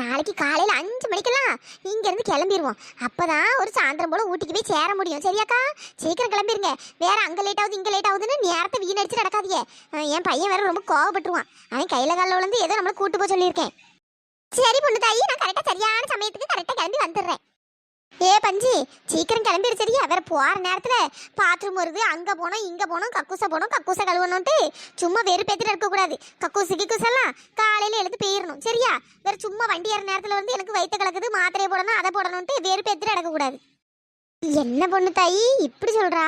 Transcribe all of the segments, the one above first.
நாளைக்கு காலையில் அஞ்சு மணிக்கெல்லாம் இங்கேருந்து கிளம்பிடுவோம் அப்போ தான் ஒரு சாயந்தரம் போல ஊட்டிக்கு போய் சேர முடியும். சரியாக்கா? சீக்கிரம் கிளம்பிருங்க. வேறு அங்கே லேட் ஆகுது இங்கே லேட் ஆகுதுன்னு நேரத்தை வீணடிச்சு நடக்காதீங்க. என் பையன் வேற ரொம்ப கோவப்பட்டுருவான். அவன் கையில் காலில் விழுந்து ஏதோ நம்மளை கூட்டு போக சொல்லியிருக்கேன். சரி பொண்ணு தாயி நான் கரெக்டாக சரியான சமயத்துக்கு கரெக்டாக கிளம்பி வந்துடுறேன். ஏ பஞ்சு சீக்கிரம் கிளம்பிடு சரியா? வேற போகிற நேரத்தில் பாத்ரூம் வருது அங்கே போனோம் இங்கே போனோம் கக்கூசை போனோம் கக்கூசை கழுவணும்ட்டு சும்மா வேறு இருக்க இருக்கக்கூடாது கக்கூசு கிக்கூசெல்லாம் காலையில் காலையில எழுந்து போயிடணும் சரியா? வேற சும்மா வண்டி ஏற நேரத்தில் வந்து எனக்கு வயிற்று கலக்குது மாத்திரையை போடணும் அதை போடணும்ட்டு வேறு நடக்க கூடாது என்ன பொண்ணு தாயி இப்படி சொல்கிறா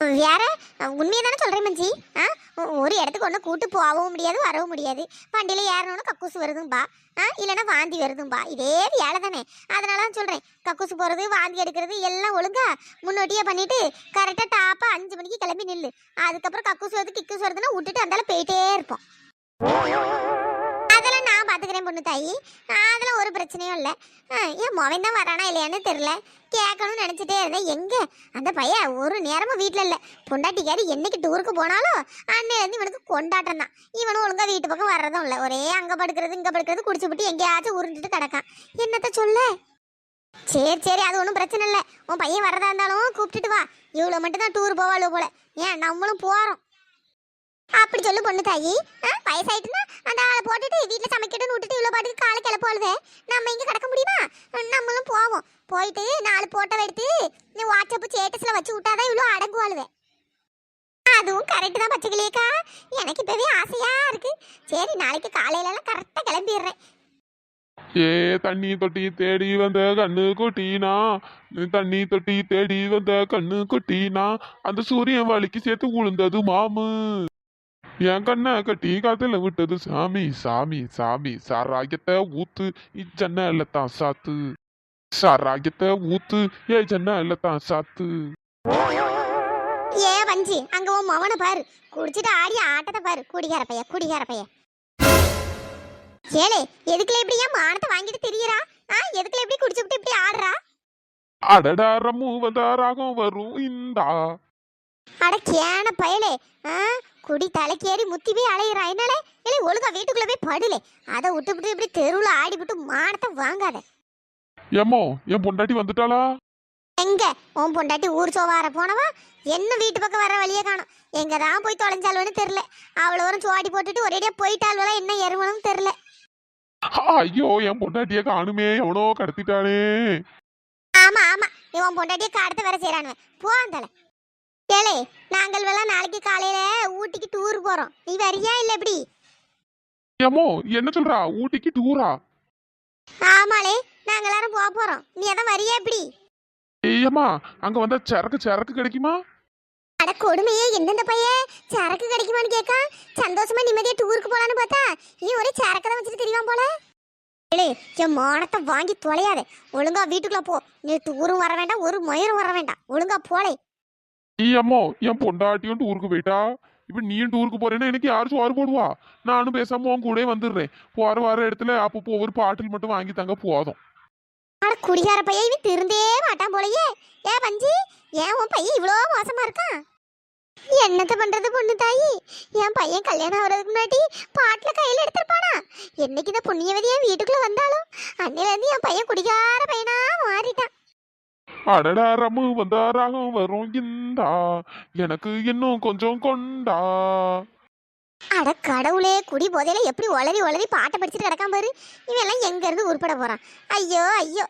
வேற? உண்மையை தானே சொல்கிறேன் மஞ்சி. ஆ? ஒரு இடத்துக்கு ஒன்று கூட்டு போகவும் முடியாது வரவும் முடியாது. வண்டியில ஏறணும்னு கக்கூசு வருதும்பா ஆ? இல்லைன்னா வாந்தி வருதும்பா இதே வேலை தானே. அதனால தான் சொல்றேன். கக்கூசு போறது வாந்தி எடுக்கிறது எல்லாம் ஒழுங்கா முன்னோட்டியே பண்ணிட்டு கரெக்டாக டாப்பாக அஞ்சு மணிக்கு கிளம்பி நில்லு. அதுக்கப்புறம் கக்கூசு வருது கிக்கூசு வருதுன்னா விட்டுட்டு அந்தால போயிட்டே இருப்போம். அதெல்லாம் நான் பார்த்துக்கிறேன் பொண்ணு தாயி. அதெல்லாம் ஒரு பிரச்சனையும் இல்லை. என் மொவன் தான் வரானா இல்லையான்னு தெரில கேட்கணும்னு நினச்சிட்டே இருந்தேன். எங்கே? அந்த பையன் ஒரு நேரமும் வீட்டில் இல்லை. பொண்டாட்டிக்காரி என்னைக்கு டூருக்கு போனாலும் அன்னையிலேருந்து இவனுக்கு கொண்டாட்டம் தான். இவனும் ஒழுங்கா வீட்டு பக்கம் வர்றதும் இல்லை. ஒரே அங்கே படுக்கிறது இங்கே படுக்கிறது குடிச்சு விட்டு எங்கேயாச்சும் உருண்டுட்டு கிடக்கான். என்னத்த சொல்ல? சரி சரி அது ஒன்றும் பிரச்சனை இல்லை. உன் பையன் வர்றதா இருந்தாலும் கூப்பிட்டுட்டு வா. இவ்வளோ மட்டும் தான் டூர் போவாளோ போல. ஏன் நம்மளும் போகிறோம் அப்படி சொல்லு பொண்ணு தாயி. ஆ, அந்த ஆளை போட்டுட்டு வீட்டில் சமைக்கட்டும்னு விட்டுட்டு இவ்வளோ பாட்டுக்கு காலை கிளப்போழுதே நம்ம இங்கே கிடக்க முடியுமா? நம்மளும் போவோம். போயிட்டு நாலு போட்டோ எடுத்து நீ வாட்ஸ்அப் ஸ்டேட்டஸில் வச்சு விட்டாதான் இவ்வளோ அடங்குவாளுவே அதுவும் கரெக்டு தான் பச்சைக்கிளியக்கா. எனக்கு இப்போவே ஆசையாக இருக்கு. சரி நாளைக்கு காலையிலலாம் கரெக்டாக கிளம்பிடுறேன். ஏ தண்ணி தொட்டி தேடி வந்த கண்ணு குட்டினா? தண்ணி தொட்டி தேடி வந்த கண்ணு குட்டினா? அந்த சூரியன் வலிக்கு சேர்த்து உளுந்தது மாமு. என் கண்ணை கட்டி காத்துல விட்டது சாமி சாமி சாமி சாராயத்தை ஊத்து இச்சன்ன தான் சாத்து சாராயத்தை ஊத்து ஏ ஜன்ன தான் சாத்து ஏ வஞ்சி அங்க உன் மவனை பாரு குடிச்சிட்டு ஆடி ஆட்டத்தை பாரு குடிகார பைய குடிகார பைய ஏலே எதுக்குல இப்படி ஏன் மானத்தை வாங்கிட்டு திரியறா ஆ எதுக்குல இப்படி குடிச்சுட்டு இப்படி ஆடுறா அடடா ரம்மு வந்தா ராகம் வரும் இந்தா அட கேன பயலே ஆ குடி தலைக்கேறி முத்தி போய் அலையிறா என்னால? இல்லை ஒழுங்கா வீட்டுக்குள்ள போய் படுலே. அதை விட்டு இப்படி தெருவுல ஆடி விட்டு மானத்தை வாங்காத. ஏமோ என் பொண்டாட்டி வந்துட்டாளா? எங்க? உன் பொண்டாட்டி ஊர் சோவார போனவா? என்ன வீட்டு பக்கம் வர வழியே காணும். எங்க தான் போய் தொலைஞ்சாலுன்னு தெரியல. அவ்வளோ வரும் சோடி போட்டுட்டு ஒரேடியா போயிட்டாள்வலா என்ன எருவனும் தெரியல. ஐயோ என் பொண்டாட்டிய காணுமே. எவனோ கடத்திட்டானே. ஆமா ஆமா. இவன் பொண்டாட்டிய கடத்த வேற செய்யறானுவன் போ அந்தால ஏலே நாங்கள் எல்லாம் நாளைக்கு காலையில ஊட்டிக்கு டூர் போறோம். நீ வரியா இல்ல எப்படி? ஏமோ என்ன சொல்றா? ஊட்டிக்கு டூரா ஆமாலே நாங்க எல்லாரும் போக போறோம். நீ அதான் வரியா எப்படி? ஏய்யம்மா அங்க வந்தா சரக்கு சரக்கு கிடைக்குமா? அட கொடுமையே எந்தெந்த பையன் சரக்கு கிடைக்குமான்னு கேட்கா சந்தோஷமா நிம்மதியா டூருக்கு போலான்னு பார்த்தா நீ ஒரே சரக்கு தான் வச்சுட்டு தெரியாம போல? ஏலே என் மானத்தை வாங்கி தொலையாத. ஒழுங்கா வீட்டுக்குள்ள போ. நீ டூரும் வர வேண்டாம் ஒரு மயிரும் வர வேண்டாம். ஒழுங்கா போலே. அம்மோ என் பொண்டாட்டியும் டூருக்கு போயிட்டா? இப்ப நீயும் டூருக்கு போறேன்னா எனக்கு யாரும் சோறு போடுவா? நானும் பேசாம உன் கூட வந்துடுறேன். போற வர இடத்துல அப்பப்போ ஒவ்வொரு பாட்டில் மட்டும் வாங்கி தங்க போதும். அட குடிகார பையன் இவன் திருந்தே மாட்டான் போலயே. ஏ பஞ்சி ஏன் உன் பையன் இவ்வளோ மோசமா இருக்கான்? என்னத்த பண்றது பொண்ணு தாயி? என் பையன் கல்யாணம் ஆகிறதுக்கு முன்னாடி பாட்டில் கையில் எடுத்துருப்பானா? என்னைக்கு இந்த புண்ணியவதியா வீட்டுக்குள்ள வந்தாலும் அன்னையிலேருந்து என் பையன் குடிகார பையனா மாறிட்டான். அடடா ரம்மு வந்தா ராகம் வரும் இந்தா. எனக்கு இன்னும் கொஞ்சம் கொண்டா. அட கடவுளே குடி போதையில எப்படி ஒளரி ஒளரி பாட்டை படிச்சுட்டு கிடக்காம பாரு. இவன் எல்லாம் எங்க இருந்து உருப்பட போறான்? ஐயோ ஐயோ.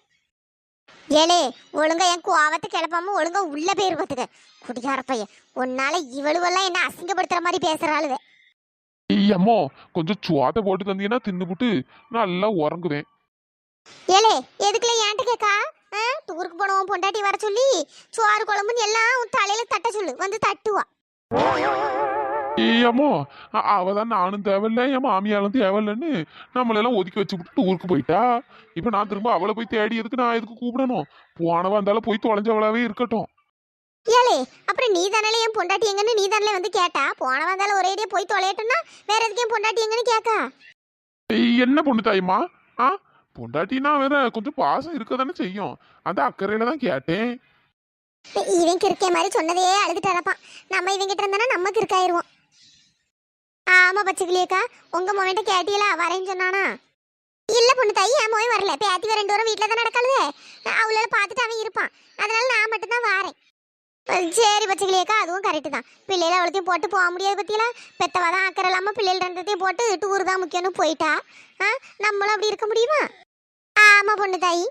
ஏலே ஒழுங்கா என் கோவத்தை கிளப்பாம ஒழுங்கா உள்ள பேர் பார்த்துக்க குடிகார பையன் உன்னால இவளுவெல்லாம் என்ன அசிங்கப்படுத்துற மாதிரி பேசுறாளுவே ஐயம்மோ கொஞ்சம் சுவாத போட்டு தந்தீங்கன்னா தின்னுபுட்டு நல்லா உறங்குவேன். ஏலே எதுக்குல ஏன்ட்டு கேக்கா? டூருக்கு போனோம் பொண்டாட்டி வர சொல்லி சோறு குழம்புன்னு எல்லாம் உன் தலையில தட்ட சொல்லு. வந்து தட்டுவா. ஏய்யம்மோ அவதான் நானும் தேவையில்ல என் மாமியாலும் தேவையில்லன்னு நம்மளெல்லாம் ஒதுக்கி வச்சு விட்டு ஊருக்கு போயிட்டா? இப்போ நான் திரும்ப அவளை போய் தேடி எதுக்கு நான் எதுக்கு கூப்பிடணும்? போனவா இருந்தாலும் போய் தொலைஞ்சவளாவே இருக்கட்டும். ஏலே அப்புறம் நீ தானே என் பொண்டாட்டி எங்கன்னு நீ தானே வந்து கேட்டா? போன வந்தாலும் ஒரேடியா போய் தொலையட்டும்னா வேற எதுக்கு என் பொண்டாட்டி எங்கன்னு ஏய், என்ன பொண்ணு தாய்மா? ஆ? பொண்டாட்டினா வேற கொஞ்சம் பாசம் இருக்க தானே செய்யும். அந்த அக்கறையில தான் கேட்டேன். இவன் கிறுக்கே மாதிரி சொன்னதே அழுதுட்டு அறப்பான் நம்ம இவங்கிட்ட இருந்தானா நமக்கு இருக்காயிருவோம் ஆமா பச்சைக்கிளியக்கா. உங்க மொமெண்ட்ட கேட்டியலா? வரேன்னு சொன்னானா? இல்ல பொண்ணு தாய் என் மொய் வரல. பேத்தி ரெண்டு வாரம் வீட்டில் தான் நடக்கலுதே அவளால பார்த்துட்டு அவன் இருப்பான். அதனால நான் மட்டும் தான் வாரேன். சரி பச்சைக்கிளியக்கா அதுவும் கரெக்டு தான். பிள்ளைகள் அவளத்தையும் போட்டு போக முடியாது பத்தியெல்லாம் பெத்தவா தான் அக்கறை இல்லாமல் பிள்ளைகள் ரெண்டத்தையும் போட்டு டூர் தான் முக்கியம்னு போயிட்டா? ஆ நம்மளும் அப்படி இருக்க முடியுமா? ஆமா பொண்ணு தாயி.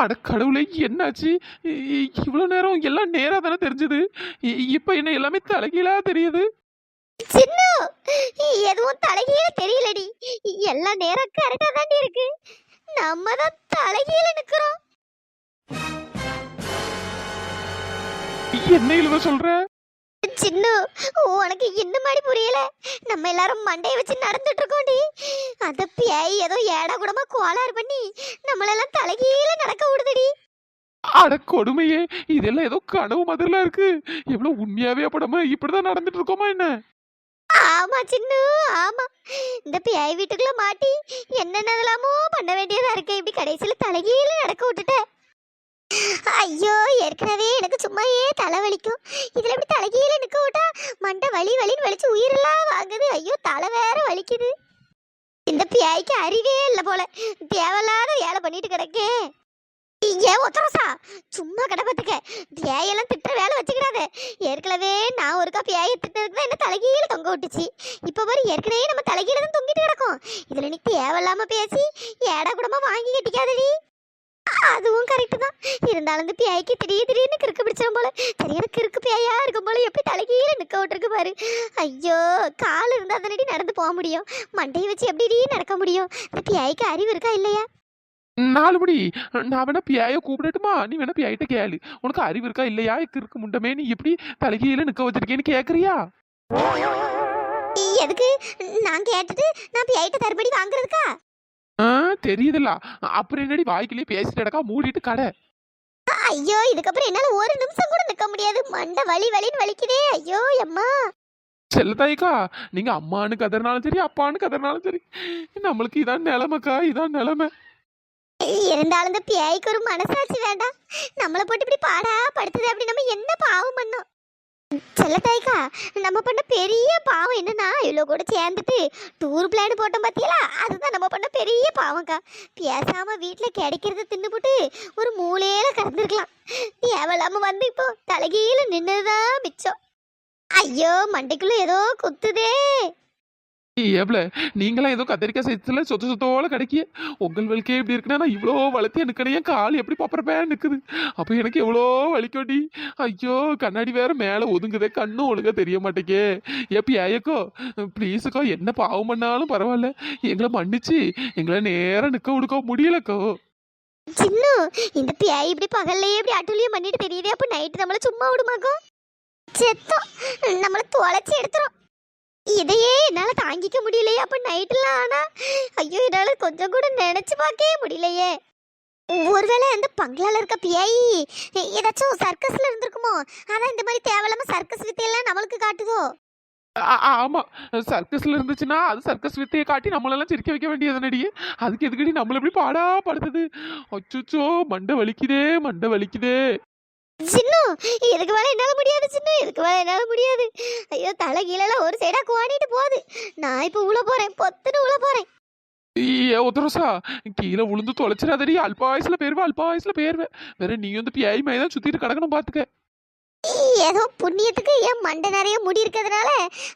அட கடவுளே என்னாச்சு? இவ்வளோ இவ்வளவு நேரம் எல்லாம் நேராக தானே தெரிஞ்சது? இப்போ என்ன எல்லாமே தலைகீழாக தெரியுது. சின்ன எதுவும் தலைகீழ தெரியலடி. எல்லாம் நேரம் கரெக்டா தாண்டி இருக்கு. நம்ம தான் தலைகீழ நிக்கிறோம். என்ன இழுவ சொல்ற? சின்ன உனக்கு இன்னும் மாதிரி புரியல. நம்ம எல்லாரும் மண்டைய வச்சு நடந்துட்டு இருக்கோம்டி. அந்த பேய் ஏதோ ஏடா கூடமா கோளாறு பண்ணி நம்மளெல்லாம் தலைகீழ நடக்க விடுதுடி. அட கொடுமையே இதெல்லாம் ஏதோ கனவு மாதிரிலாம் இருக்கு. எவ்வளவு உண்மையாவே அப்ப நம்ம இப்படிதான் நடந்துட்டு இருக்கோமா என்ன? ஆமா சின்ன. ஆமா. இந்த பிஐ வீட்டுக்குள்ள மாட்டி என்னென்னதெல்லாமோ பண்ண வேண்டியதா இருக்கு. இப்படி கடைசியில தலைகீழ நடக்க விட்டுட்டேன் ஐயோ ஏற்கனவே எனக்கு சும்மாயே தலை வலிக்கும் இதுல இப்படி தலைகீழ நிக்க விட்டா மண்டை வலி வலின்னு வலிச்சு உயிரெல்லாம் வாங்குது. ஐயோ தலை வேற வலிக்குது. இந்த பிஐக்கு அறிவே இல்லை போல. தேவையில்லாத வேலை பண்ணிட்டு கிடக்கே ஏன் ஒத்தரசா சும்மா கிடப்பத்துக்க பேயெல்லாம் திட்டுற வேலை வச்சுக்கிடாத. ஏற்கனவே நான் ஒருக்கா பேயை திட்டுறதுக்கு தான் என்ன தலைகீழ தொங்க விட்டுச்சு. இப்போ பாரு ஏற்கனவே நம்ம தலைகீழ தான் தொங்கிட்டு கிடக்கும். இதில் நீ தேவையில்லாம பேசி ஏடா கூடமா வாங்கி கட்டிக்காதடி. அதுவும் கரெக்டு தான். இருந்தாலும் இந்த பேய்க்கு திடீர் திடீர்னு கிறுக்கு பிடிச்சிடும் போல. சரியான கிறுக்கு பேயா இருக்கும் போல. எப்படி தலைகீழ நிற்க விட்டுருக்கு பாரு. ஐயோ கால் இருந்தால் தானடி நடந்து போக முடியும். மண்டையை வச்சு எப்படி நடக்க முடியும்? இந்த பேய்க்கு அறிவு இருக்கா இல்லையா? நாலு மணி. நான் வேணா பியாய கூப்பிடட்டுமா? நீ வேணா பியாயிட்ட கேளு. உனக்கு அறிவு இருக்கா இல்லையா? இருக்கு முண்டமே. நீ எப்படி தலைகீழ நிக்க வச்சிருக்கேன்னு கேக்குறியா? எதுக்கு? நான் கேட்டுட்டு நான் பேய்கிட்ட தருபடி வாங்குறதுக்கா? ஆ, தெரியுதுல்ல. அப்புறம் என்னடி வாய்க்கிலேயே பேசிட்டு கிடக்கா? மூடிட்டு கடை. ஐயோ இதுக்கப்புறம் என்னால ஒரு நிமிஷம் கூட நிக்க முடியாது. மண்டை வலி வலின்னு வலிக்குதே. ஐயோ அம்மா செல்லதாய்க்கா நீங்க அம்மானு கதறினாலும் சரி அப்பான்னு கதறினாலும் சரி நம்மளுக்கு இதான் நிலைமைக்கா இதான் நிலைமை. இருந்தாலும் இந்த பியாய்க்கு ஒரு மனசாட்சி வேண்டாம். நம்மளை போட்டு இப்படி பாடா படுத்தது அப்படி நம்ம என்ன பாவம் பண்ணோம்? செல்லத்தாய்க்கா நம்ம பண்ண பெரிய பாவம் என்னன்னா இவ்வளோ கூட சேர்ந்துட்டு டூர் பிளான் போட்டோம் பார்த்தீங்களா அதுதான் நம்ம பண்ண பெரிய பாவம்க்கா. பேசாமல் வீட்டில் கிடைக்கிறத தின்னுபுட்டு ஒரு மூலையில கறந்துருக்கலாம். தேவையில்லாம வந்து இப்போ தலைகீழ நின்றுதான் மிச்சம். ஐயோ மண்டைக்குள்ளே ஏதோ குத்துதே. ஏப்ல நீங்களாம் ஏதோ கத்திரிக்காய் சைஸ்ல சொத்து சொத்தோல கிடைக்கிய. உங்கள் வலிக்கே எப்படி இருக்குன்னா நான் இவ்வளோ வளர்த்தி எனக்கு கால் எப்படி பப்பரப்பே நிற்குது அப்போ எனக்கு எவ்வளோ வலிக்கோடி ஐயோ கண்ணாடி வேற மேலே ஒதுங்குதே கண்ணும் ஒழுங்காக தெரிய மாட்டேக்கே எப்பி ஏயக்கோ ப்ளீஸுக்கோ என்ன பாவம் பண்ணாலும் பரவாயில்ல. எங்களை மன்னிச்சு எங்களை நேரம் நிற்க கொடுக்க முடியலக்கோ. சின்ன இந்த பேய் இப்படி பகல்லையே இப்படி அட்டுலியம் பண்ணிட்டு தெரியுதே அப்ப நைட்டு நம்மள சும்மா விடுமாக்கோ செத்தோம் நம்மள தொலைச்சி எடுத்துரும். இதையே என்னால தாங்கிக்க முடியலையே அப்ப நைட்டுலாம் ஆனா ஐயோ என்னால கொஞ்சம் கூட நினைச்சு பார்க்கவே முடியலையே. ஒருவேளை அந்த பங்களால இருக்க பியாயி ஏதாச்சும் சர்க்கஸ்ல இருந்திருக்குமோ அதான் இந்த மாதிரி தேவையில்லாம சர்க்கஸ் வித்தையெல்லாம் நம்மளுக்கு காட்டுதோ? ஆ- ஆமா. சர்க்கஸ்ல இருந்துச்சுன்னா அது சர்க்கஸ் வித்தையை காட்டி நம்மளெல்லாம் சிரிக்க வைக்க வேண்டியதுனடி அதுக்கு எதுக்கடி நம்மள எப்படி பாடா படுத்தது? அச்சுச்சோ மண்டை வலிக்குதே மண்டை வலிக்குதே. சின்ன இதுக்கு மேல என்னால முடியாது சின்ன இதுக்கு மேல என்னால முடியாது. ஐயோ தலை கீழெல்லாம் ஒரு சைடா குவாடிட்டு போகுது. நான் இப்ப உள்ள போறேன் பொத்துன்னு உள்ள போறேன். ஏ ஒத்தரசா கீழே விழுந்து தொலைச்சிடாதடி. அல்பாயுசுல பேருவ அல்பாயுசுல பேருவேன் வேற நீ வந்து பியாய் மாதிரி தான் சுத்திட்டு கிடக்கணும் பாத்துக்க. ஏதோ புண்ணியத்துக்கு என் மண்டை நிறைய முடி இருக்கிறதுனால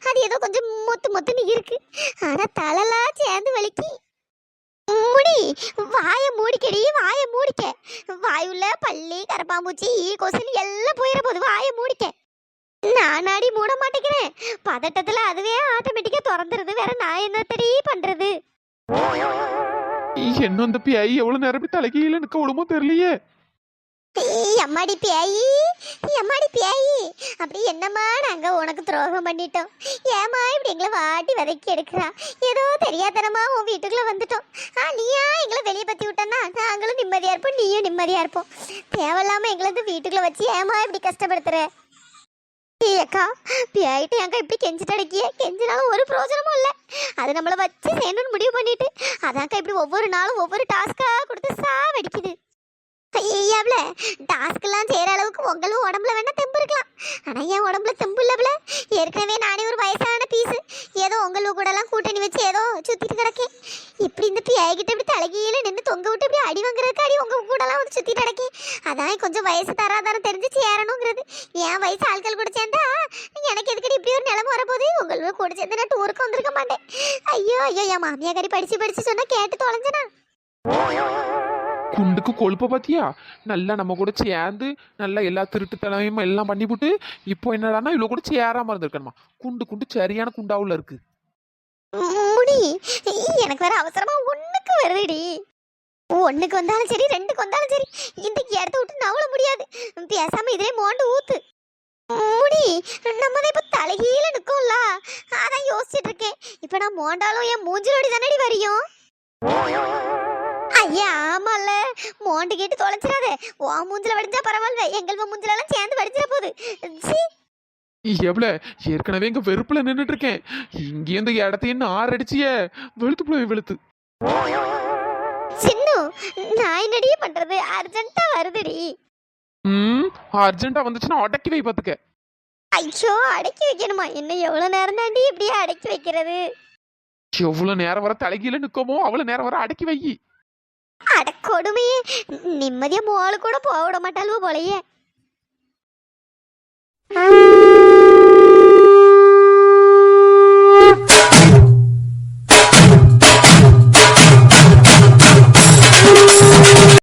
அது ஏதோ கொஞ்சம் மொத்து மொத்துன்னு இருக்கு. ஆனா தலைலாம் சேர்ந்து வலிக்கு. முடி. வாயை மூடிக்கடி வாயை மூடிக்க. வாயுள்ள பள்ளி கரப்பாம்பூச்சி ஈ கொசுன்னு எல்லாம் போயிட போகுது வாயை மூடிக்க. நானாடி மூட மாட்டேங்கிறேன். பதட்டத்துல அதுவே ஆட்டோமேட்டிக்கா திறந்துருது. வேற நான் என்னத்தடி பண்றது? என்ன இந்த பியாய் எவ்வளவு நேரம் தலைகீழ நிக்க விடுமோ தெரியலையே. அம்மாடி பேயி. எம்மாடி பேயி? அப்படி என்னம்மா நாங்க உனக்கு துரோகம் பண்ணிட்டோம். ஏமா இப்படி எங்களை வாட்டி வதக்கி எடுக்கிறா? ஏதோ தெரியாதனமா உன் வீட்டுக்குள்ள வந்துட்டோம். ஆ நீயா எங்களை வெளியே பத்தி விட்டனா நாங்களும் நிம்மதியா இருப்போம் நீயும் நிம்மதியா இருப்போம். தேவையில்லாம எங்களை வீட்டுக்குள்ள வச்சு ஏமா இப்படி கஷ்டப்படுத்துற? ஏய் அக்கா பேயிட்டு அக்கா இப்படி கெஞ்சிட்டு அடக்கிய. கெஞ்சினாலும் ஒரு பிரோஜனமும் இல்லை. அது நம்மளை வச்சு செய்யணும்னு முடிவு பண்ணிட்டு அதான்க்கா இப்படி ஒவ்வொரு நாளும் ஒவ்வொரு டாஸ்க்காக கொடுத்து சாவடிக்குது. ஐயாவில் டாஸ்க்கெல்லாம் செய்கிற அளவுக்கு உங்களும் உடம்புல வேணால் தெம்பு இருக்கலாம். ஆனால் என் உடம்புல தெம்பு இல்லைப்ல ஏற்கனவே நானே ஒரு வயசான பீஸு. ஏதோ உங்கள் கூடலாம் கூட்டணி வச்சு ஏதோ சுற்றிட்டு கிடக்கேன். இப்படி இந்த பியாய்கிட்ட இப்படி தலைகீழ நின்று தொங்க விட்டு இப்படி அடி வாங்குறதுக்கு அடி உங்கள் கூடலாம் வந்து சுற்றிட்டு கிடக்கேன். அதான் கொஞ்சம் வயசு தராதாரம் தெரிஞ்சு சேரணுங்கிறது. என் வயசு ஆட்கள் கூட சேர்ந்தா எனக்கு எதுக்கடி இப்படி ஒரு நிலம வரப்போது உங்களுக்கு கூட சேர்ந்து நான் டூருக்கு வந்திருக்க மாட்டேன். ஐயோ ஐயோ என் மாமியாக்காரி படிச்சு படிச்சு சொன்னால் கேட்டு தொலைஞ்சனா. குண்டுக்கு கொழுப்பை பார்த்தியா நல்லா நம்ம கூட சேர்ந்து நல்லா எல்லா திருட்டுத்தனமும் எல்லாம் பண்ணிவிட்டு இப்போ என்னடான்னா இவ்வளோ கூட சேராமல் இருந்திருக்கணுமா? குண்டு குண்டு சரியான குண்டாவில் இருக்கு. முடி எனக்கு வேற அவசரமா ஒண்ணுக்கு வருதுடி. ஒண்ணுக்கு வந்தாலும் சரி ரெண்டுக்கு வந்தாலும் சரி இந்த இடத்த விட்டு நவள முடியாது. பேசாம இதே மோண்டு ஊத்து. முடி நம்ம தான் இப்ப தலைகீழ நிக்கோம்ல. அதான் யோசிச்சுட்டு இருக்கேன். இப்ப நான் மோண்டாலும் என் மூஞ்சிலோடி தானடி வரையும்? ஐயா ஆமால மோண்டு கேட்டு தொலைச்சிடாத. உன் மூஞ்சில வடிஞ்சா பரவாயில்ல. எங்கள் மூஞ்சில எல்லாம் சேர்ந்து வடிச்சிட போகுது சீ. எவ்வளோ? ஏற்கனவே இங்க வெறுப்புல நின்றுட்டு இருக்கேன் இங்கே இந்த இடத்தையும் ஆறு அடிச்சிய வெளுத்து போய் வெளுத்து. சின்னு நான் என்னடி பண்றது? அர்ஜென்ட்டா வருதுடி. ம் அர்ஜென்ட்டா வந்துச்சுன்னா அடக்கி வை பார்த்துக்க. ஐயோ அடக்கி வைக்கணுமா? இன்னும் எவ்வளவு நேரம் தாண்டி இப்படியே அடக்கி வைக்கிறது? எவ்வளோ நேரம் வர தலைகீழ நிற்கமோ அவ்வளோ நேரம் வர அடக்கி வை. அட கொடுமையே. நிம்மதியா மோளு கூட போக விட மாட்டாளுவோ போலையே.